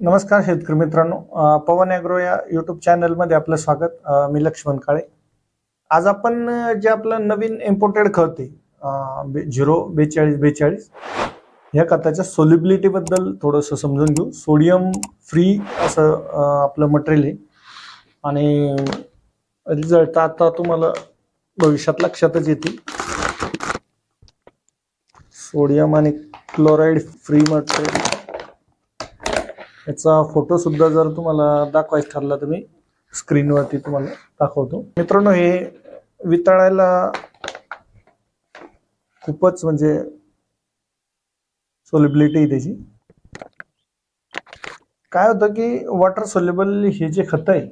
नमस्कार शेतकरी मित्रांनो. पवन ॲग्रो या युट्यूब चॅनलमध्ये आपलं स्वागत. मी लक्ष्मण काळे. आज आपण जे आपलं नवीन इम्पोर्टेड खत आहे बे- झिरो बेचाळीस बेचाळीस या खताच्या सोलिबिलिटीबद्दल थोडंसं समजून घेऊ. सोडियम फ्री असं आपलं मटेरियल आहे. आणि रिझल्ट आता तुम्हाला भविष्यात लक्षातच येतील. सोडियम आणि क्लोराईड फ्री मटेरियल याचा फोटो सुद्धा जर तुम्हाला दाखवायचा ठरला तर मी स्क्रीनवरती तुम्हाला दाखवतो. मित्रांनो हे वितळायला खूपच म्हणजे सोलिबिलिटी आहे त्याची. काय होतं की वॉटर सोल्युबल हे जे खत आहे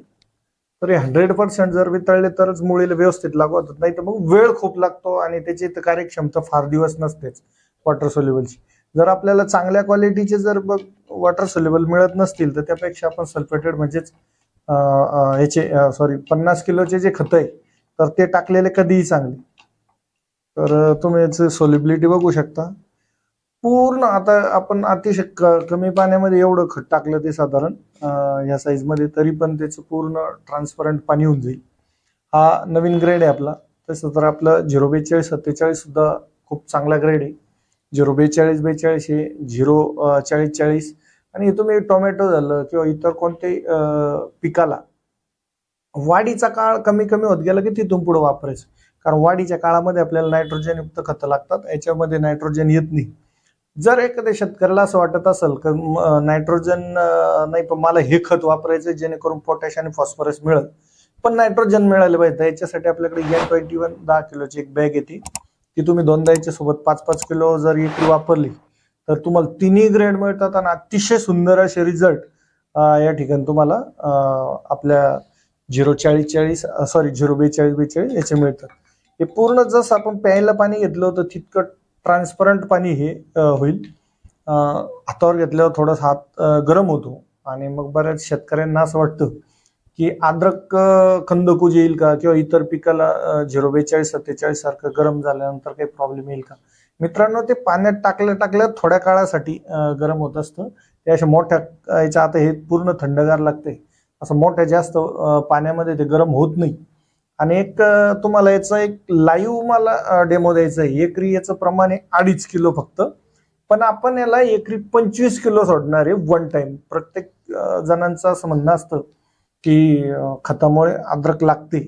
तर हे हंड्रेड पर्सेंट जर वितळले तरच मुळीला व्यवस्थित लागू होतात. नाही तर मग वेळ खूप लागतो आणि त्याची तर कार्यक्षमता फार दिवस नसतेच वॉटर सोल्युबलची जर आपल्याला चांगल्या क्वालिटीचे जर बघ वॉटर सोल्युबल मिळत नसतील तर त्यापेक्षा आपण सल्फेटेड म्हणजेच याचे सॉरी पन्नास किलोचे जे खत आहे तर ते टाकलेले कधीही चांगले. तर तुम्ही याची सोलिबिलिटी बघू शकता. पूर्ण आता आपण अतिशय कमी पाण्यामध्ये एवढं खत टाकलं ते साधारण या साईजमध्ये तरी पण त्याचं पूर्ण ट्रान्सपरंट पाणी होऊन जाईल. हा नवीन ग्रेड आहे आपला. तसं तर आपलं झिरो बेचाळीस सत्तेचाळीस सुद्धा खूप चांगला ग्रेड आहे. झिरो बेचाळीस बेचाळीस हे झिरो चाळीस चाळीस. आणि तुम्ही टोमॅटो झालं किंवा इतर कोणत्याही पिकाला वाढीचा काळ कमी कमी होत गेला की तिथून पुढे वापरायचं. कारण वाढीच्या काळामध्ये आपल्याला नायट्रोजन युक्त खतं लागतात याच्यामध्ये नायट्रोजन येत नाही. जर एखाद्या शेतकऱ्याला असं वाटत असेल की नायट्रोजन नाही पण मला हे खत वापरायचं जेणेकरून पोटॅश आणि फॉस्फरस मिळेल. पण नायट्रोजन मिळालं पाहिजे याच्यासाठी आपल्याकडे एन ट्वेंटी वन दहा किलोची एक बॅग येते. ती तुम्ही दोन याच्या सोबत पाच पाच किलो जर एकरी वापरली तर तुम्हाला तिन्ही ग्रेड मिळतात आणि अतिशय सुंदर असे रिझल्ट या ठिकाणी तुम्हाला आपल्या झिरो चाळीस चाळीस सॉरी झिरो बेचाळीस बेचाळीस याचे मिळतात. हे पूर्ण जसं आपण प्यायला पाणी घेतलं होतं तितकं ट्रान्सपरंट पाणी हे होईल. हातावर घेतल्यावर थोडासा हात गरम होतो. आणि मग बऱ्याच शेतकऱ्यांना असं वाटतं की अद्रक खंदकूज येईल का? किंवा इतर पिकाला झिरो बेचाळीस सत्तेचाळीस सारखं गरम झाल्यानंतर काही प्रॉब्लेम येईल का? मित्रांनो ते पाण्यात टाकल्या टाकल्या थोड्या काळासाठी गरम होत असतं. ते अशा मोठ्या याच्या आता हे पूर्ण थंडगार लागते. असं मोठ्या जास्त पाण्यामध्ये ते गरम होत नाही. आणि एक तुम्हाला याचा एक लाईव्ह मला डेमो द्यायचा आहे. एकरी याचं प्रमाण आहे अडीच किलो फक्त. पण आपण याला एकरी पंचवीस किलो सोडणार आहे वन टाइम प्रत्येक जणांचं असं म्हणणं असतं की खतामुळे अद्रक लागते.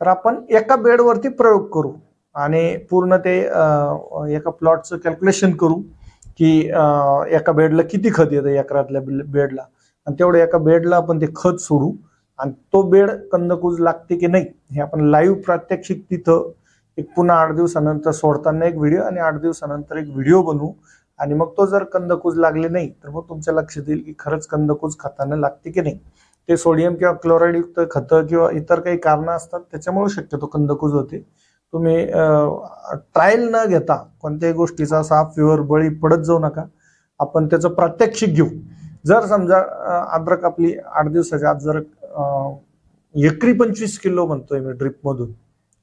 तर आपण एका बेडवरती प्रयोग करू आणि पूर्ण ते एका प्लॉटचं कॅल्क्युलेशन करू की एका बेडला किती खत येतं एकरातल्या बेडला. आणि तेवढं एका बेडला आपण ते खत सोडू आणि तो बेड कंदकूज लागते की नाही हे आपण लाईव्ह प्रात्यक्षिक तिथं एक पुन्हा आठ दिवसानंतर सोडताना एक व्हिडिओ आणि आठ दिवसानंतर एक व्हिडिओ बनवू. आणि मग तो जर कंदकूज लागले नाही तर मग तुमच्या लक्षात येईल की खरंच कंदकूज खाताना लागते की नाही. ते सोडियम किंवा क्लोराईडयुक्त खतं किंवा इतर काही कारणं असतात त्याच्यामुळे शक्यतो कंदकूज होते. तुम्ही ट्रायल न घेता कोणत्याही गोष्टीचा साफ फिवर बळी पडत जाऊ नका. आपण त्याचं प्रात्यक्षिक घेऊ. जर समजा अद्रक आपली आठ दिवसाच्या आत जर एकरी पंचवीस किलो म्हणतोय मी ड्रिपमधून.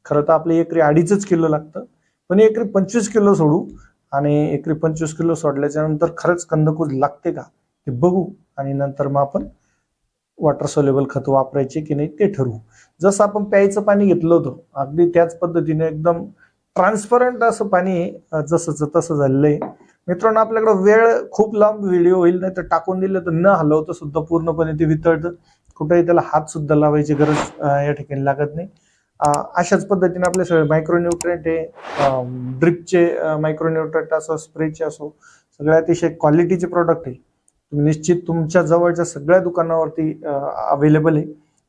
खरं तर आपली एकरी अडीचच किलो लागतं. पण एकरी पंचवीस किलो सोडू आणि एकरी पंचवीस किलो सोडल्याच्या नंतर खरंच कंदकूज लागते का ते बघू आणि नंतर मग आपण वॉटर सोलेबल खत वापरायचे की नाही ते ठरवू. जसं आपण प्यायचं पाणी घेतलं होतं अगदी त्याच पद्धतीने एकदम ट्रान्सपरंट असं पाणी आहे, जसंच तसं झालेलं आहे मित्रांनो आपल्याकडे वेळ खूप लांब व्हिडिओ होईल नाही तर टाकून दिलं तर न हलवतं सुद्धा पूर्णपणे ते वितळतं. कुठेही त्याला हात सुद्धा लावायची गरज या ठिकाणी लागत नाही. अशाच पद्धतीने आपले सगळे मायक्रोन्युट्रेंट हे ड्रिपचे मायक्रोन्युट्रेंट असो स्प्रेचे असो सगळे अतिशय क्वालिटीचे प्रॉडक्ट आहे. निश्चित तुमच्या जवळच्या सगळ्या दुकानावरती अवेलेबल आहे.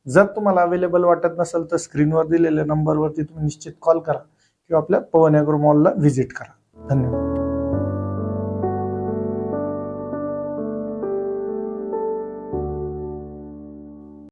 जर तुम्हाला अवेलेबल वाटत नसेल तर स्क्रीनवर दिलेल्या नंबरवरती तुम्ही निश्चित कॉल करा किंवा आपल्या पवन ॲग्रो मॉलला व्हिजिट करा. धन्यवाद.